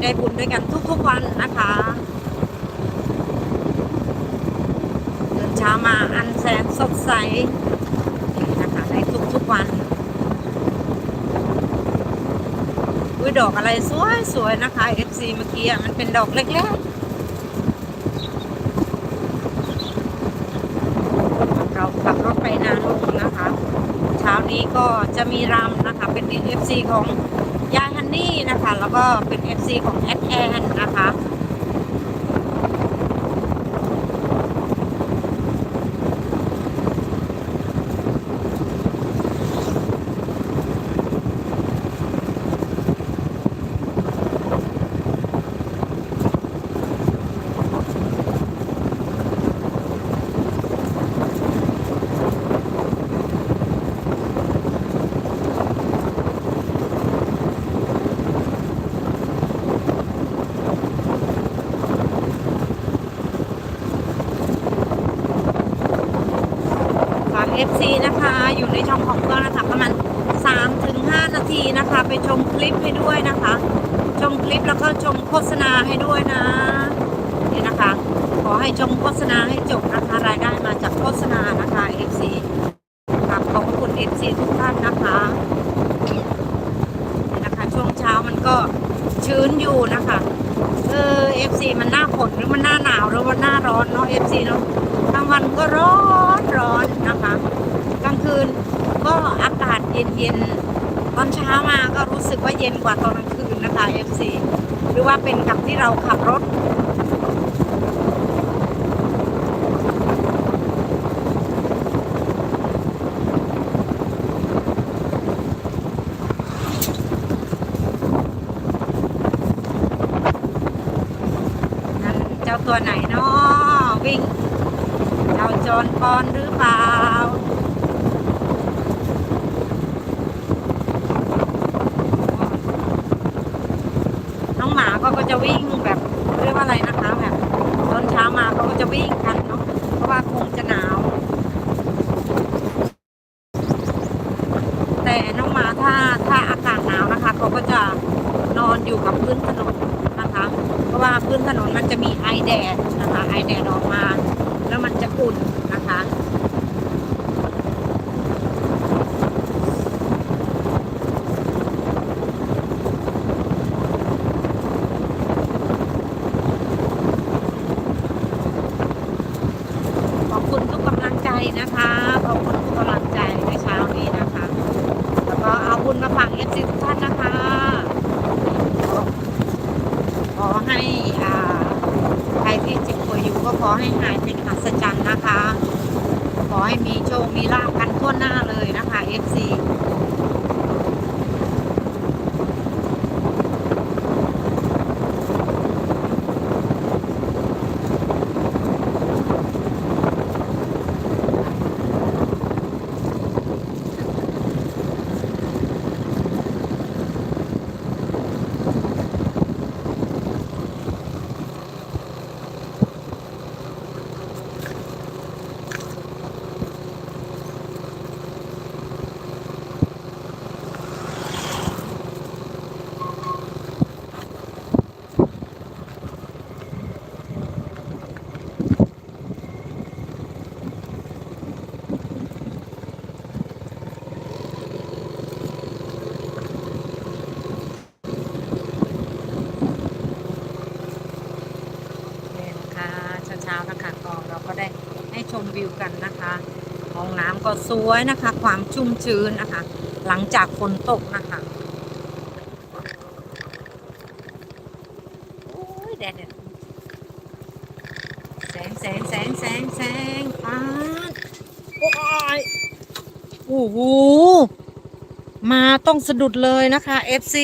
ได้บุญด้วยกันทุกๆวันนะคะเดินเช้ามาอันแสนสดใสนี่นะคะในทุกๆวันอุ้ยดอกอะไรสวยๆนะคะ FC เมื่อกี้อะมันเป็นดอกเล็กๆเราขับรถไปนาลุงนะคะ เช้านี้ก็จะมีรำนะคะ เป็น FC ของ ยายฮันนี่นะคะ แล้วก็เป็น FC ของแอดแอนนะคะ FC นะคะ อยู่ในช่องของก็นะคะประมาณ3ถึง5นาทีนะคะ ไปชมคลิปให้ด้วยนะคะ ชมคลิปแล้วก็ชมโฆษณาให้ด้วยนะนี่นะคะ ขอให้ชมโฆษณาให้จบนะคะรายได้มาจากโฆษณานะคะ FC ครับขอบคุณ FC ทุกท่านนะคะนี่นะคะ ช่วงเช้ามันก็ชื้นอยู่นะคะเออ FC มันหน้าฝนหรือมันหน้าหนาวหรือว่าหน้าร้อนเนาะ FC เนาะ วันก็ร้อนร้อนนะคะ กลางคืนก็อากาศเย็นเย็นตอนเช้ามาก็รู้สึกว่าเย็นกว่าตอนกลางคืนนะคะ FC หรือว่าเป็นกับที่เราขับรถนั่นเจ้าตัวไหนเนาะวิ่ง เจ้าจรปอนหรือเปล่าน้องหมาก็ก็จะวิ่งแบบเรียกว่าอะไรนะคะแบบตอนเช้ามาเขาก็จะวิ่งกันเนาะเพราะว่าคงจะหนาว แต่น้องหมาถ้าถ้าอากาศหนาวนะคะเขาก็จะนอนอยู่กับพื้นถนนนะคะ เพราะว่าพื้นถนนมันจะมีไอแดดนะคะ ไอแดดออกมา แล้วมันจะอุ่นนะคะ ขอบคุณทุกกำลังใจนะคะ ขอบคุณทุกกำลังใจในเช้านี้นะคะ แล้วก็เอาบุญมาฝากเอฟซีทุกท่านนะคะ ขอให้อ่าใครที่เจ็บป่วย อยู่ก็ขอให้หายเป็นอัศจรรย์นะคะ ขอให้มีโชค มีลาภกันทั่วหน้าเลยนะคะ FC เนี่ยนะคะเช้าๆนะคะก็เราก็ได้ ให้ชมวิวกันนะคะห้องน้ำก็สวยนะคะ ความชุ่มชื้นนะคะ หลังจากฝนตกนะคะโอ้ยแดดแดดแสงแสงแสงแสงแสงฟ้าโอ้ยโอ้โหมาต้องสะดุดเลยนะคะ FC